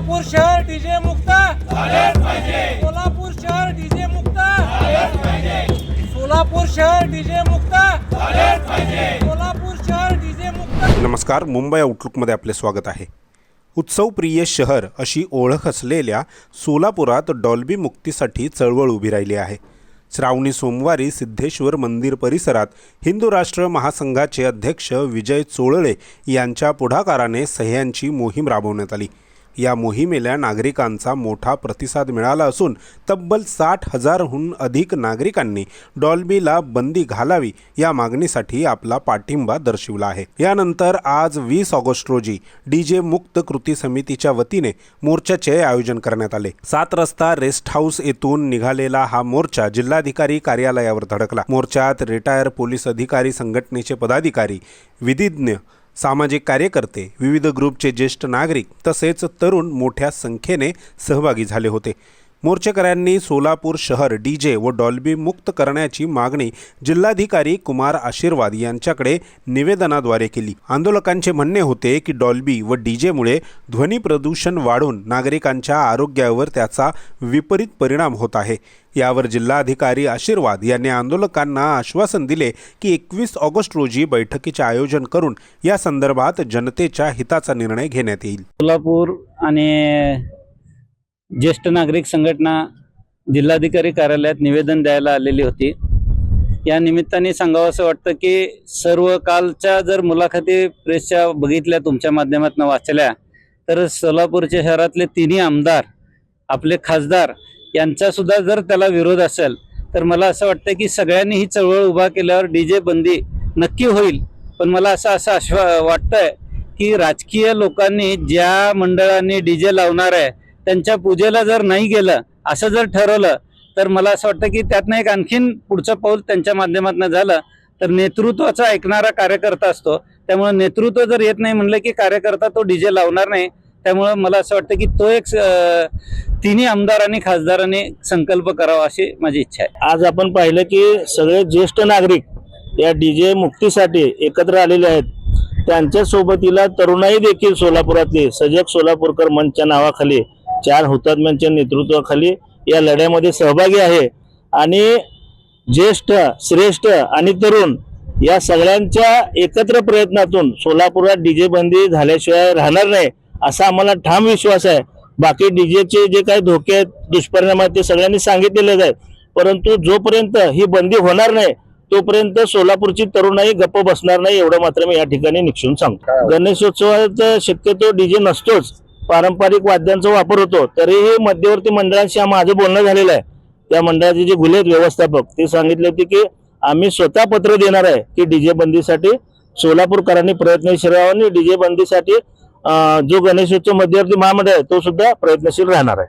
सोलापूर शहर डीजे मुक्त. सोलापूर शहर डीजे मुक्त. सोलापूर शहर डीजे मुक्त. सोलापूर शहर डीजे मुक्त. नमस्कार मुंबई आउटलुकमध्ये आपले स्वागत आहे. उत्सवप्रिय शहर अशी ओळख असलेल्या सोलापुरात डॉल्बी मुक्तीसाठी चळवळ उभी राहिली आहे. श्रावणी सोमवारी सिद्धेश्वर मंदिर परिसरात हिंदू राष्ट्र महासंघाचे अध्यक्ष विजय चोळळे यांच्या पुढाकाराने सह्यांची मोहीम राबवण्यात आली. या मोहिमेला नागरिकांचा मोठा प्रतिसाद मिळाला असून तब्बल साठ हजारहून अधिक नागरिकांनी डॉल्बीला बंदी घालावी या मागणीसाठी आपला पाठिंबा दर्शविला आहे. यानंतर आज वीस ऑगस्ट रोजी डीजे मुक्त कृती समितीच्या वतीने मोर्चाचे आयोजन करण्यात आले. सात रस्ता रेस्ट हाऊस येथून निघालेला हा मोर्चा जिल्हाधिकारी कार्यालयावर धडकला. मोर्चात रिटायर पोलीस अधिकारी संघटनेचे पदाधिकारी विधिज्ञ सामाजिक कार्यकर्ते विविध ग्रुपचे ज्येष्ठ नागरिक तसेच तरुण मोठ्या संख्येने सहभागी झाले होते. मोर्चेकऱ्यांनी सोलापूर शहर डीजे व डॉल्बी मुक्त करण्याची मागणी जिल्हाधिकारी कुमार आशीर्वाद यांच्याकडे निवेदनाद्वारे केली. आंदोलकांचे म्हणणे होते की डॉल्बी व डीजेमुळे ध्वनी प्रदूषण वाढून नागरिकांच्या आरोग्यावर त्याचा विपरीत परिणाम होत आहे. यावर जिल्हाधिकारी आशीर्वाद यांनी आंदोलकांना आश्वासन दिले की एकवीस ऑगस्ट रोजी बैठकीचे आयोजन करून या संदर्भात जनतेच्या हिताचा निर्णय घेण्यात येईल. सोलापूर आणि ज्येष्ठ नागरिक संघटना जिल्हाधिकारी कार्यालयात निवेदन द्यायला आलेली होती. या निमित्ताने सांगावं असं वाटतं की सर्व कालच्या जर मुलाखती प्रेसच्या बघितल्या तुमच्या माध्यमातून वाचल्या तर सोलापूरच्या शहरातले तिन्ही आमदार आपले खासदार यांचासुद्धा जर त्याला विरोध असेल तर मला असं वाटतं की सगळ्यांनी ही चळवळ उभा केल्यावर डी जे बंदी नक्की होईल. पण मला असं असं आश्वा वाटतंय की राजकीय लोकांनी ज्या मंडळांनी डीजे लावणार आहे त्यांच्या पूजेला जर नाही गेलं असं जर ठरवलं तर मला असं वाटतं की त्यातनं एक आणखीन पुढचं पाऊल त्यांच्या माध्यमातून झालं. तर नेतृत्वाचा ऐकणारा कार्यकर्ता असतो. त्यामुळे नेतृत्व जर येत नाही म्हणलं की कार्यकर्ता तो डीजे लावणार नाही त्यामुळं मला असं वाटतं की तो एक तिन्ही तिन्ही आणि खासदारांनी संकल्प करावा अशी माझी इच्छा आहे. आज आपण पाहिलं की सगळे ज्येष्ठ नागरिक या डीजे मुक्तीसाठी एकत्र आलेले आहेत. त्यांच्या सोबतीला तरुणाई देखील सोलापुरातली सजग सोलापूरकर मंचच्या नावाखाली चार हुतात्म्यांच्या नेतृत्वाखाली या लढ्यामध्ये सहभागी आहे. आणि ज्येष्ठ श्रेष्ठ आणि तरुण या सगळ्यांच्या एकत्र प्रयत्नातून सोलापुरात डीजे बंदी झाल्याशिवाय राहणार नाही असा आम्हाला ठाम विश्वास आहे. बाकी डीजेचे जे काही धोके आहेत दुष्परिणाम आहेत ते सगळ्यांनी सांगितलेले आहेत. परंतु जोपर्यंत ही बंदी होणार नाही तोपर्यंत सोलापूरची तरुणाई गप्प बसणार नाही एवढं मात्र मी या ठिकाणी निक्षून सांगतो. गणेशोत्सवात शक्यतो डीजे नसतोच. पारंपरिक वाद्यांचा वापर होतो तरीही मध्यवर्ती मंडळांशी माझं बोलणं झालेलं आहे. त्या मंडळाचे जे गुन्हे आहेत व्यवस्थापक ते सांगितले होते की आम्ही स्वतः पत्र देणार आहे की डीजे बंदीसाठी सोलापूरकरांनी प्रयत्नशील राहावं आणि डीजे बंदीसाठी जो गणेशोत्सव मध्यवर्ती महामंडळ आहे तो सुद्धा प्रयत्नशील राहणार आहे.